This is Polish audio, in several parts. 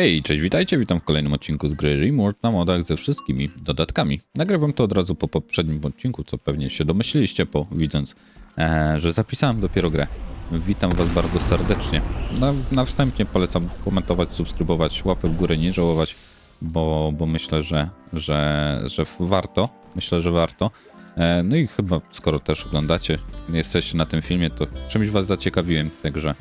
Hej, cześć, witajcie, witam w kolejnym odcinku z gry Rimworld na modach ze wszystkimi dodatkami. Nagrywam to od razu po poprzednim odcinku, co pewnie się domyśliliście po widząc, e, że zapisałem dopiero grę. Witam was bardzo serdecznie. Na, na wstępie polecam komentować, subskrybować, łapy w górę, nie żałować, bo, bo myślę, że, że, że warto. Myślę, że warto. E, no i chyba, skoro też oglądacie, jesteście na tym filmie, to czymś was zaciekawiłem, także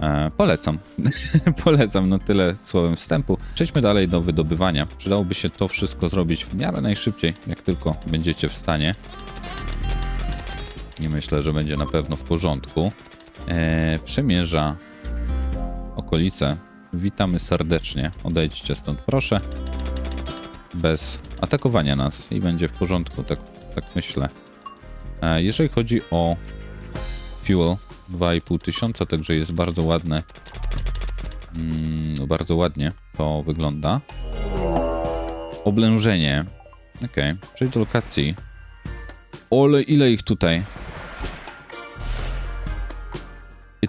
E, polecam. polecam, no tyle słowem wstępu. Przejdźmy dalej do wydobywania. Przydałoby się to wszystko zrobić w miarę najszybciej, jak tylko będziecie w stanie. I myślę, że będzie na pewno w porządku. E, przemierza okolice. Witamy serdecznie. Odejdźcie stąd, proszę. Bez atakowania nas i będzie w porządku, tak, tak myślę. E, jeżeli chodzi o fuel, 2,5 tysiąca, także jest bardzo ładne. Mm, bardzo ładnie to wygląda. Oblężenie. Ok, przejdź do lokacji. Ole, ile ich tutaj?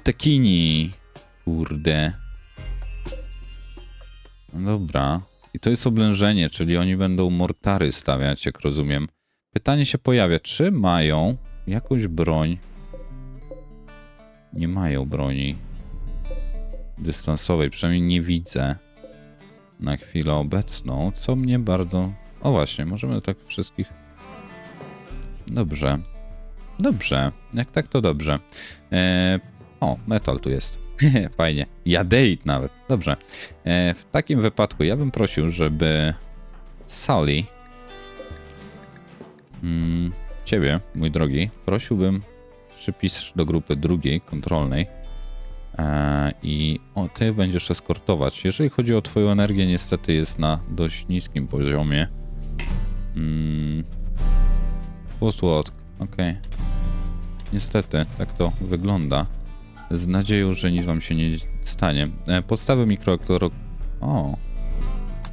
Tekini. Kurde. No dobra. I to jest oblężenie, czyli oni będą mortary stawiać, jak rozumiem. Pytanie się pojawia, czy mają jakąś broń nie mają broni dystansowej, przynajmniej nie widzę na chwilę obecną, co mnie bardzo... O właśnie, możemy tak wszystkich... Dobrze. Dobrze. Jak tak, to dobrze. Eee... O, metal tu jest. Fajnie. Jadeit nawet. Dobrze. Eee, w takim wypadku ja bym prosił, żeby Sally... Mm, ciebie, mój drogi, prosiłbym przypis do grupy drugiej, kontrolnej e, i ty będziesz eskortować. Jeżeli chodzi o twoją energię, niestety jest na dość niskim poziomie. Mm. Postłot, okej. Niestety, tak to wygląda. Z nadzieją, że nic wam się nie stanie. E, podstawy mikroaktorok... O,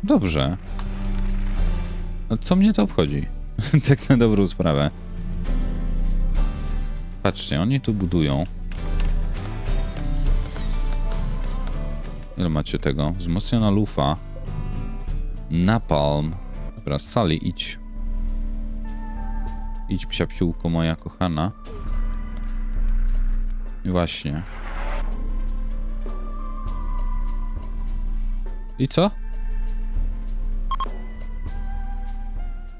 dobrze. Co mnie to obchodzi? tak na dobrą sprawę. Patrzcie, oni tu budują. Ile macie tego? Wzmocniona lufa. Napalm. Dobra, Sally, idź. Idź, psiapsiółko moja kochana. Właśnie. I co?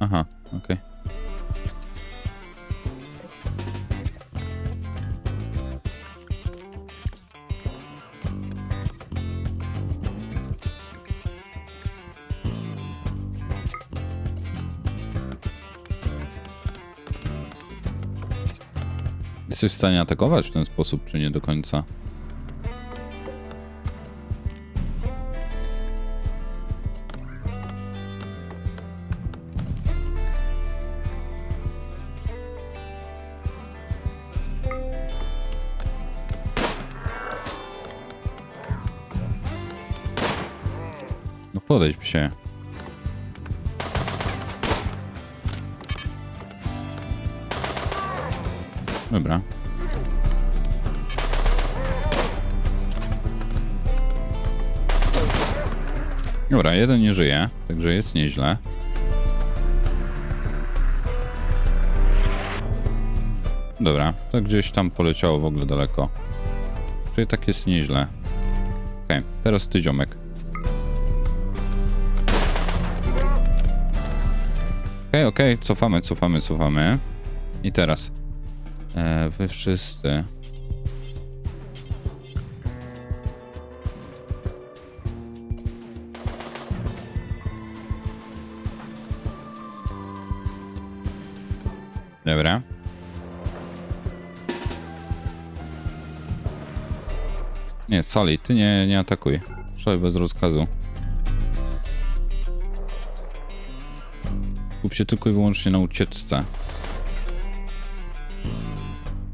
Aha, okej. Okay. Jesteś w stanie atakować w ten sposób, czy nie do końca? No podejdź się. Dobra. Dobra, jeden nie żyje, także jest nieźle. Dobra, to gdzieś tam poleciało w ogóle daleko. Czyli tak jest nieźle. Okej, okay, teraz ty ziomek. Okej, okay, okej, okay, cofamy, cofamy, cofamy. I teraz. E, wy wszyscy. Nie, Sally, ty nie, nie atakuj. Szalej bez rozkazu. Kup się tylko i wyłącznie na ucieczce.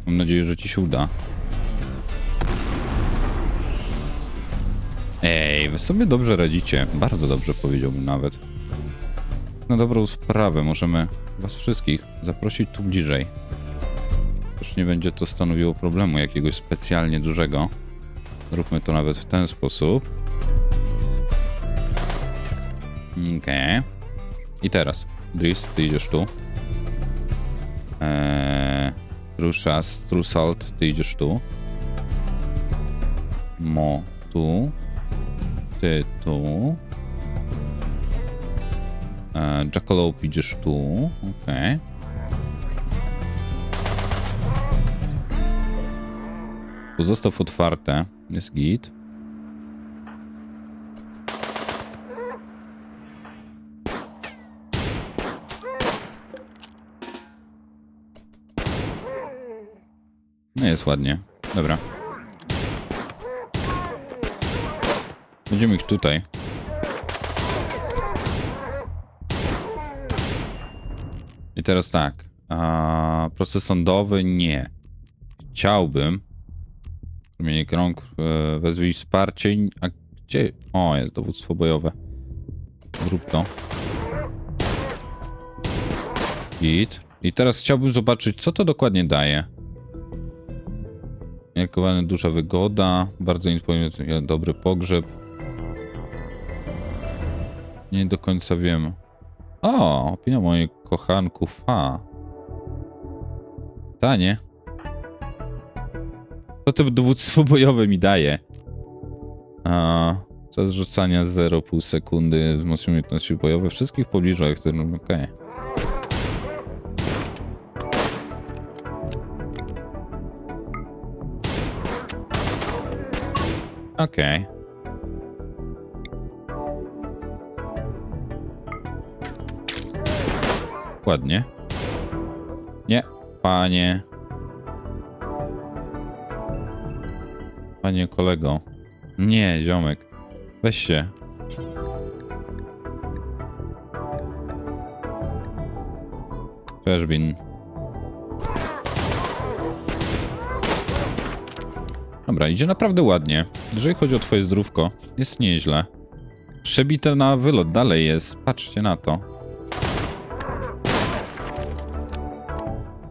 Mam nadzieję, że ci się uda. Ej, wy sobie dobrze radzicie. Bardzo dobrze powiedziałbym nawet. Na dobrą sprawę możemy was wszystkich zaprosić tu bliżej. Też nie będzie to stanowiło problemu jakiegoś specjalnie dużego. Zróbmy to nawet w ten sposób. Okej. I teraz. Dris, ty idziesz tu. Eee, Truszas, Trusalt, ty idziesz tu. Mo tu. Ty tu. Eee, Jackalope idziesz tu. Okej. Pozostaw otwarte. Jest git. No jest ładnie. Dobra. Będziemy ich tutaj. I teraz tak. A, proces sądowy nie. Chciałbym. Promienie rąk, e, wezwij wsparcie. A gdzie? O, jest dowództwo bojowe. Zrób to. Git. I teraz chciałbym zobaczyć, co to dokładnie daje. Miarkowana duża wygoda, bardzo imponujący dobry pogrzeb. Nie do końca wiem. O, opinia moich kochanków. A. Tanie. Co to dowództwo bojowe mi daje? A, czas rzucania 0,5 sekundy, wzmocnienie umiejętności bojowe wszystkich w pobliżu, jak którym. Okej. Okej. Ładnie. Nie, panie. Panie kolego. Nie, ziomek. Weź się. Flashbin. Dobra, idzie naprawdę ładnie. Jeżeli chodzi o twoje zdrówko, jest nieźle. Przebite na wylot dalej jest. Patrzcie na to.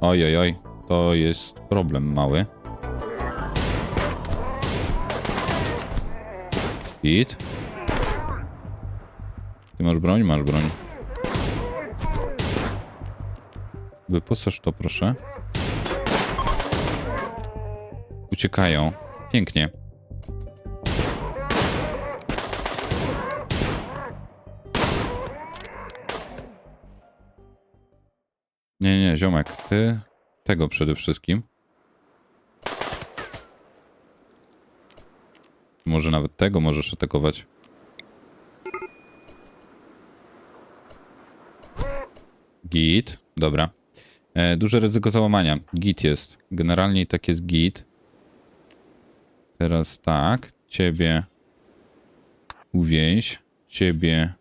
Oj, oj, oj. To jest problem mały. Hit. Ty masz broń? Masz broń. Wyposaż to, proszę. Uciekają. Pięknie. Nie, nie, ziomek, ty tego przede wszystkim. Może nawet tego możesz atakować. Git, dobra. E, duże ryzyko załamania. Git jest. Generalnie tak jest git. Teraz tak. Ciebie uwięź. Ciebie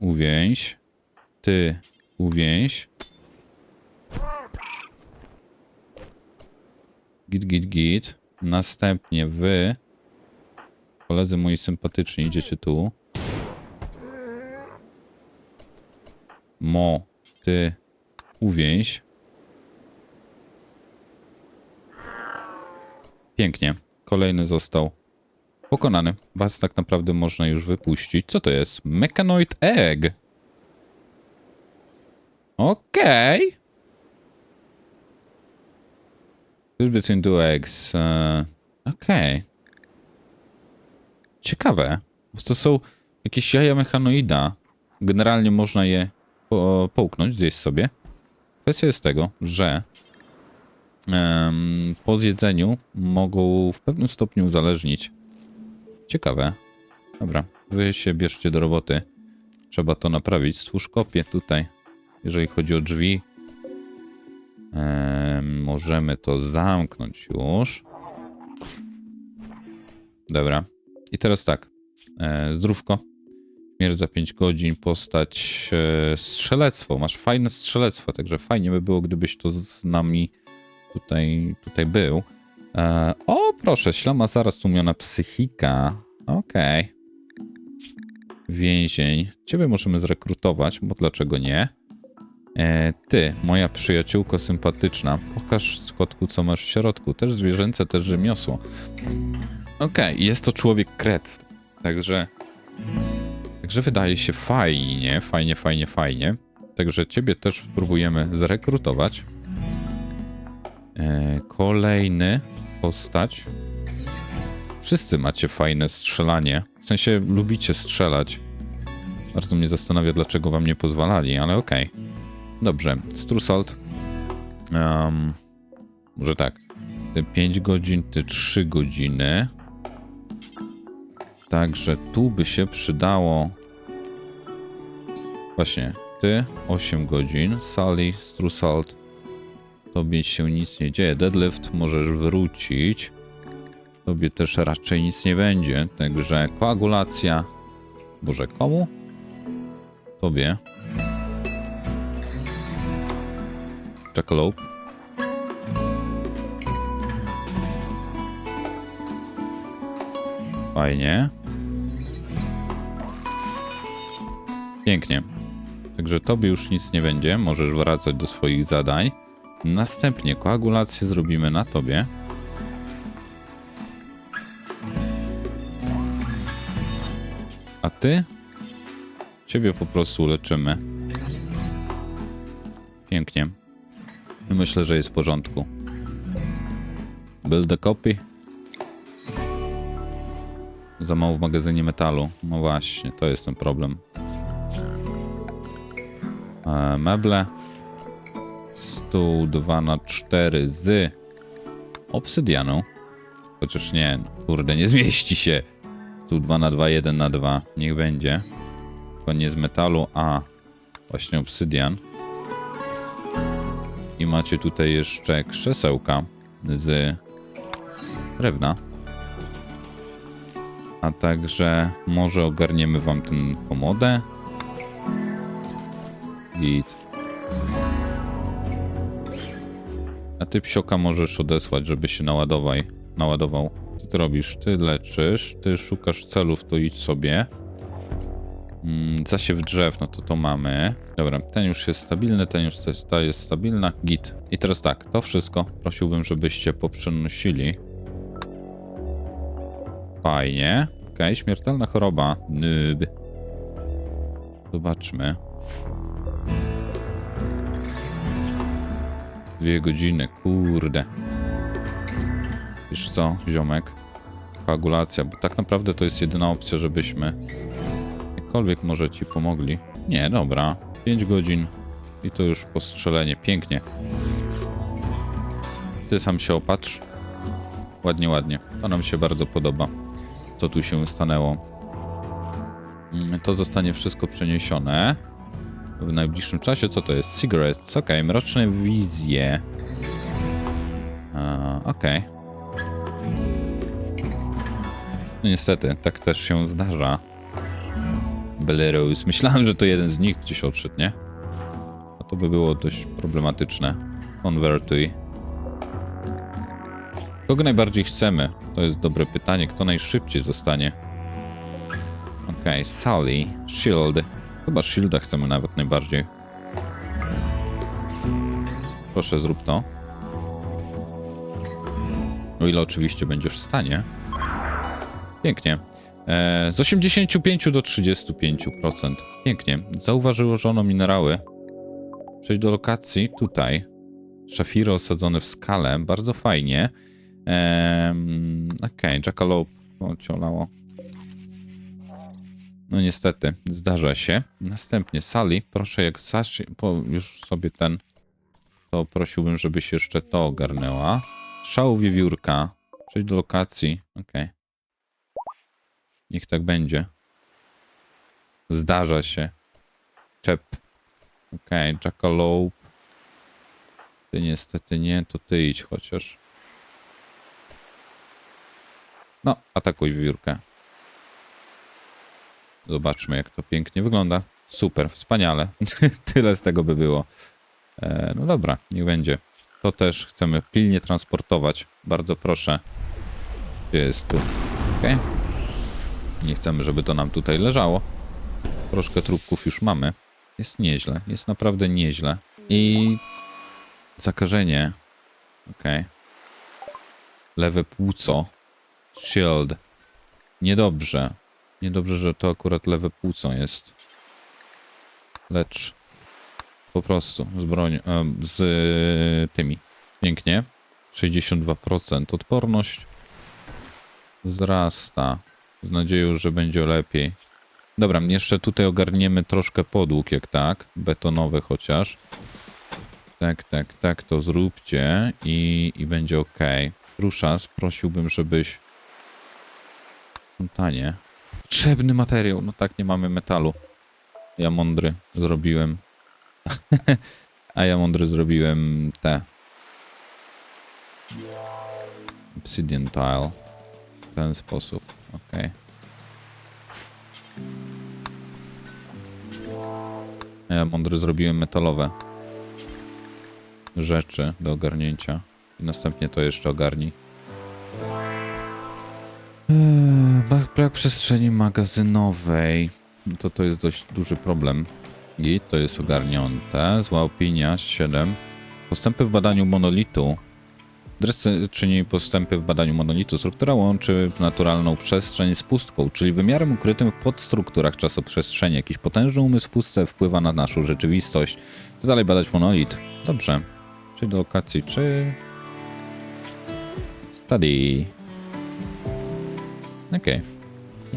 uwięź. Ty uwięź. Git, git, git. Następnie wy, koledzy moi sympatyczni, idziecie tu. Mo, ty uwięź. Pięknie. Kolejny został pokonany. Was tak naprawdę można już wypuścić. Co to jest? Mechanoid Egg. Okej. Okay. Choose between two eggs. E, Okej. Ciekawe. Bo To są jakieś jaja mechanoida. Generalnie można je po, połknąć, zjeść sobie. Kwestia jest tego, że po zjedzeniu mogą w pewnym stopniu uzależnić. Ciekawe. Dobra, wy się bierzcie do roboty. Trzeba to naprawić. Stwórz kopię tutaj. Jeżeli chodzi o drzwi, em, możemy to zamknąć już. Dobra. I teraz tak. E, zdrówko. Śmierć za 5 godzin, postać e, strzelectwo. Masz fajne strzelectwo, także fajnie by było, gdybyś to z nami tutaj, tutaj był. E, o, proszę, ślama zaraz tłumiona psychika. Okej. Więzień. Ciebie możemy zrekrutować, bo dlaczego nie? E, ty, moja przyjaciółko sympatyczna, pokaż kotku, co masz w środku. Też zwierzęce, też rzemiosło. Okej, jest to człowiek kret, także Także wydaje się fajnie, fajnie, fajnie, fajnie. Także ciebie też spróbujemy zrekrutować. E, kolejny postać. Wszyscy macie fajne strzelanie. W sensie lubicie strzelać. Bardzo mnie zastanawia, dlaczego wam nie pozwalali, ale okej. Dobrze, Strusalt. Um, może tak. Ty 5 godzin, ty 3 godziny. Także tu by się przydało. Właśnie, ty 8 godzin. Sally, Strusalt. Tobie się nic nie dzieje. Deadlift możesz wrócić. Tobie też raczej nic nie będzie. Także koagulacja. Boże, komu? Tobie. Jackalope. Fajnie. Pięknie. Także tobie już nic nie będzie. Możesz wracać do swoich zadań. Następnie koagulację zrobimy na tobie. A ty? Ciebie po prostu leczymy. Pięknie. Myślę, że jest w porządku. Build a copy. Za mało w magazynie metalu. No właśnie, to jest ten problem. E, meble. Stół 2 na 4 z obsydianą. Chociaż nie, kurde, nie zmieści się. Stół 2 na 2, 1 na 2. Niech będzie. Tylko nie z metalu, a właśnie obsydian. I macie tutaj jeszcze krzesełka z drewna. A także może ogarniemy wam ten komodę. Git. A ty psioka możesz odesłać, żeby się naładowaj, naładował. Co ty robisz? Ty leczysz, ty szukasz celów, to idź sobie. Mm, zasiew drzew, no to to mamy. Dobra, ten już jest stabilny, ten już jest, ta jest stabilna. Git. I teraz tak, to wszystko prosiłbym, żebyście poprzenosili. Fajnie. Okej, śmiertelna choroba. Nyb. Zobaczmy. Dwie godziny, kurde. Wiesz co, ziomek? Koagulacja, bo tak naprawdę to jest jedyna opcja, żebyśmy jakkolwiek może ci pomogli. Nie, dobra. 5 godzin i to już postrzelenie. Pięknie. Ty sam się opatrz. Ładnie, ładnie. To nam się bardzo podoba, co tu się stanęło. Mm, To zostanie wszystko przeniesione w najbliższym czasie. Co to jest? Cigarettes. Ok, mroczne wizje. A, Okej. No niestety, tak też się zdarza. Belarus. Myślałem, że to jeden z nich gdzieś odszedł, nie? A to by było dość problematyczne. Konwertuj. Kogo najbardziej chcemy? To jest dobre pytanie. Kto najszybciej zostanie? Okej, Sally. Shield. Chyba Shielda chcemy nawet najbardziej. Proszę, zrób to. O ile oczywiście będziesz w stanie. Pięknie. E, z 85 do 35%. Pięknie. Zauważyłono minerały. Przejdź do lokacji tutaj. Szafiry osadzone w skale. Bardzo fajnie. Ehm, Okej, Jackalope. O, ciolało. No niestety, zdarza się. Następnie Sally, proszę jak zacznie, po już sobie ten, to prosiłbym, żebyś jeszcze to ogarnęła. Szał wiewiórka. Przejdź do lokacji. Okej. Niech tak będzie. Zdarza się. Czep. Okej, Jackalope. Ty niestety nie, to ty idź chociaż. No, atakuj wiewiórkę. Zobaczmy, jak to pięknie wygląda. Super, wspaniale. Tyle z tego by było. E, no dobra, niech będzie. To też chcemy pilnie transportować. Bardzo proszę. Gdzie jest tu? Okej. Nie chcemy, żeby to nam tutaj leżało. Troszkę trupków już mamy. Jest nieźle, jest naprawdę nieźle. I zakażenie. Okej. Lewe płuco. Shield. Niedobrze. Niedobrze, że to akurat lewe płuco jest. Lecz po prostu z bronią, e, z tymi. Pięknie. 62% odporność wzrasta. Z nadzieją, że będzie lepiej. Dobra, jeszcze tutaj ogarniemy troszkę podłóg, jak tak. Betonowe chociaż. Tak, tak, tak, to zróbcie i, i będzie ok. Ruszas, prosiłbym, żebyś... Są tanie. Potrzebny materiał. No tak, nie mamy metalu. Ja mądry zrobiłem. A ja mądry zrobiłem te. Obsidian tile. W ten sposób. Ok. A ja mądry zrobiłem metalowe rzeczy do ogarnięcia. I następnie to jeszcze ogarnij. Eee, brak przestrzeni magazynowej. No To to jest dość duży problem. I to jest ogarnięte. Zła opinia 7. Postępy w badaniu monolitu. Dres czyni postępy w badaniu monolitu. Struktura łączy naturalną przestrzeń z pustką, czyli wymiarem ukrytym w podstrukturach czasoprzestrzeni. Jakiś potężny umysł w pustce wpływa na naszą rzeczywistość. To dalej badać monolit. Dobrze. Czy do lokacji, czy... Study. Okej.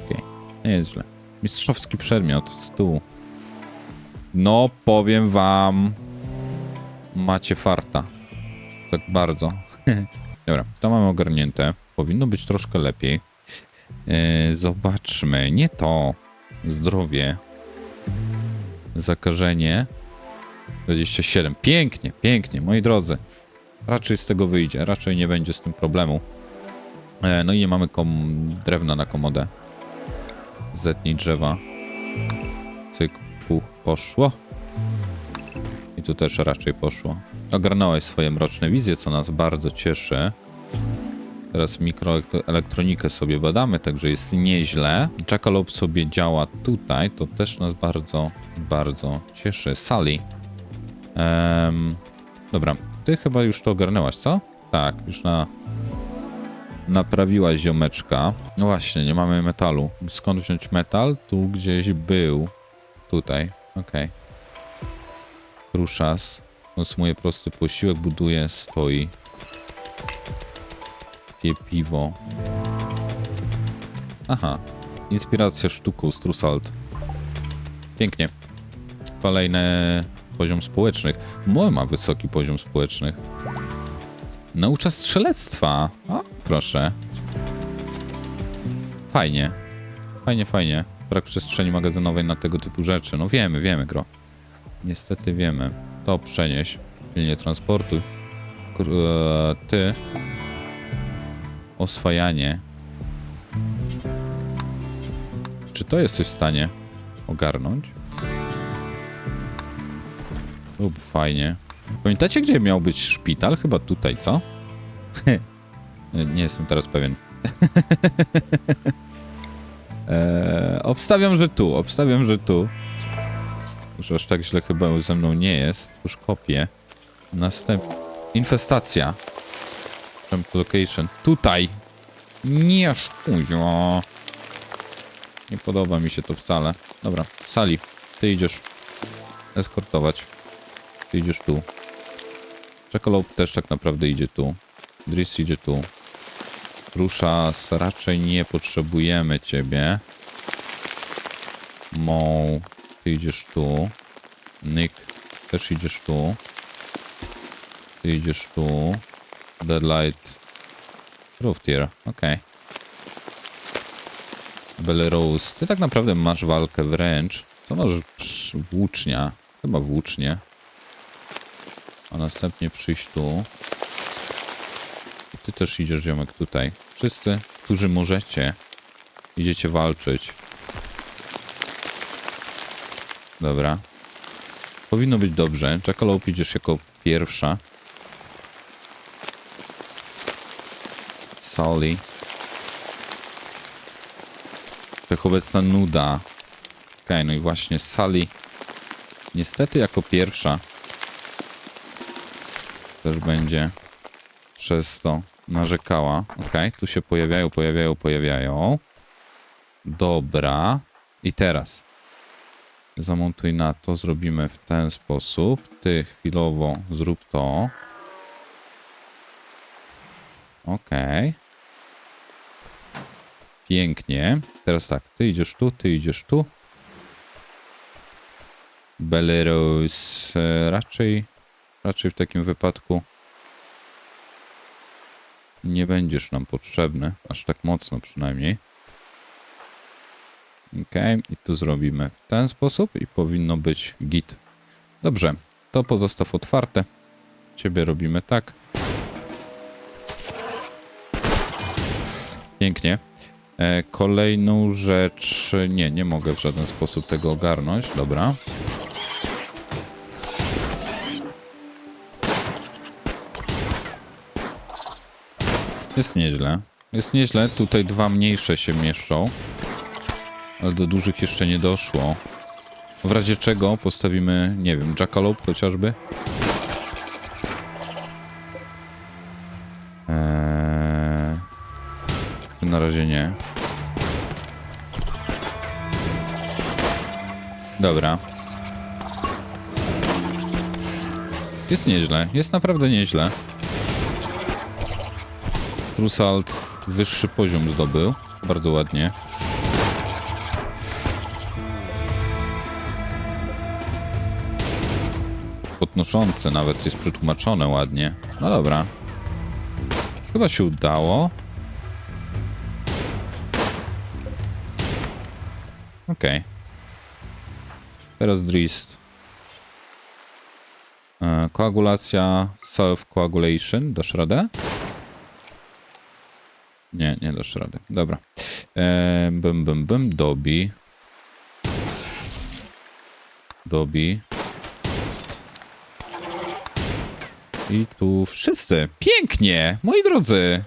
Okej. Nie jest źle. Mistrzowski przedmiot. Stół. No, powiem wam. Macie farta. Tak bardzo. Dobra, to mamy ogarnięte. Powinno być troszkę lepiej. Yy, zobaczmy. Nie to. Zdrowie. Zakażenie. 27. Pięknie, pięknie, moi drodzy. Raczej z tego wyjdzie. Raczej nie będzie z tym problemu. E, no i nie mamy drewna na komodę. Zetnij drzewa. Cyk, fuch, poszło. I tu też raczej poszło. Ogarnąłeś swoje mroczne wizje, co nas bardzo cieszy. Teraz mikroelektronikę sobie badamy, także jest nieźle. Jackalope sobie działa tutaj, to też nas bardzo, bardzo cieszy. Sally. Em, dobra, ty chyba już to ogarnęłaś, co? Tak, już na... Naprawiłaś ziomeczka. No właśnie, nie mamy metalu. Skąd wziąć metal? Tu gdzieś był. Tutaj, okej. Kruszas. Konsumuje prosty posiłek, buduje, stoi. Pije piwo. Aha. Inspiracja sztuką, Strusalt. Pięknie. Kolejny poziom społecznych. Moja ma wysoki poziom społecznych. Naucza strzelectwa. O, proszę. Fajnie. Fajnie, fajnie. Brak przestrzeni magazynowej na tego typu rzeczy. No wiemy, wiemy, gro. Niestety wiemy. To przenieś. Pilnie transportu. E, ty. Oswajanie. Czy to jesteś w stanie ogarnąć? Lub fajnie. Pamiętacie, gdzie miał być szpital? Chyba tutaj, co? Nie jestem teraz pewien. eee, obstawiam, że tu. Obstawiam, że tu. Już aż tak źle chyba ze mną nie jest. Już kopię. Następ... Infestacja. Jump location. Tutaj. Nie szkuzio. Nie podoba mi się to wcale. Dobra, Sali, ty idziesz eskortować. Ty idziesz tu. Czekolope też tak naprawdę idzie tu. Driss idzie tu. Ruszas, raczej nie potrzebujemy ciebie. Mo, ty idziesz tu. Nick, też idziesz tu. Ty idziesz tu. Deadlight. Roofttier, okej. Belarus, ty tak naprawdę masz walkę wręcz. Co może włócznia? Chyba włócznie. A następnie przyjść tu. Ty też idziesz, ziomek, tutaj. Wszyscy, którzy możecie, idziecie walczyć. Dobra. Powinno być dobrze. Jackalope idziesz jako pierwsza. Sally. Wszechobecna nuda. Okej, no i właśnie Sally. Niestety jako pierwsza też będzie przez to narzekała. Okej, tu się pojawiają, pojawiają, pojawiają. Dobra. I teraz zamontuj na to, zrobimy w ten sposób. Ty chwilowo zrób to. Okej. Pięknie. Teraz tak, ty idziesz tu, ty idziesz tu. Belarus e, raczej, raczej w takim wypadku nie będziesz nam potrzebny, aż tak mocno przynajmniej. Ok, i tu zrobimy w ten sposób i powinno być git. Dobrze, to pozostaw otwarte. Ciebie robimy tak. Pięknie. E, kolejną rzecz. Nie, nie mogę w żaden sposób tego ogarnąć. Dobra. Jest nieźle. Jest nieźle. Tutaj dwa mniejsze się mieszczą. Ale do dużych jeszcze nie doszło. W razie czego postawimy, nie wiem, jackalope chociażby. Eee... Na razie nie. Dobra. Jest nieźle. Jest naprawdę nieźle. Trusalt wyższy poziom zdobył. Bardzo ładnie. Podnoszące nawet jest przetłumaczone ładnie. No dobra. Chyba się udało. Okej. Teraz Drist. E, koagulacja, self-coagulation. Dasz radę? Nie, nie dasz rady. Dobra. E, bym, bym, bym. Dobi. Dobi. I tu wszyscy. Pięknie, moi drodzy.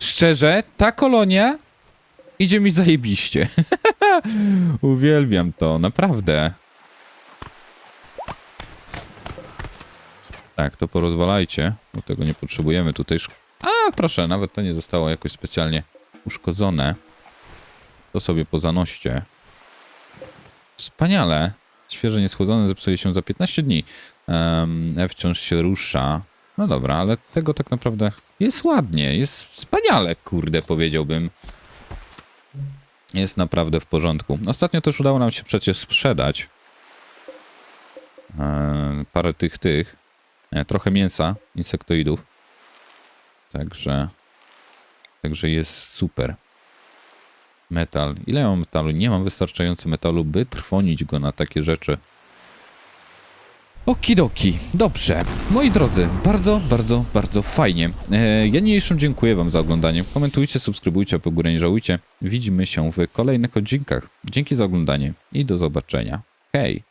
Szczerze, ta kolonia idzie mi zajebiście. Uwielbiam to, naprawdę. Tak, to porozwalajcie, bo tego nie potrzebujemy tutaj. A, proszę, nawet to nie zostało jakoś specjalnie uszkodzone. To sobie pozanoście. Wspaniale. Świeże nieschłodzone zepsuje się za 15 dni. Um, wciąż się rusza. No dobra, ale tego tak naprawdę jest ładnie, jest wspaniale, kurde, powiedziałbym. Jest naprawdę w porządku. Ostatnio też udało nam się przecież sprzedać e, parę tych, tych, e, trochę mięsa, insektoidów. Także, także jest super. Metal. Ile mam metalu? Nie mam wystarczająco metalu, by trwonić go na takie rzeczy. Okidoki, dobrze. Moi drodzy, bardzo, bardzo, bardzo fajnie. E, ja niniejszą dziękuję Wam za oglądanie. Komentujcie, subskrybujcie, po górę nie żałujcie. Widzimy się w kolejnych odcinkach. Dzięki za oglądanie i do zobaczenia. Hej!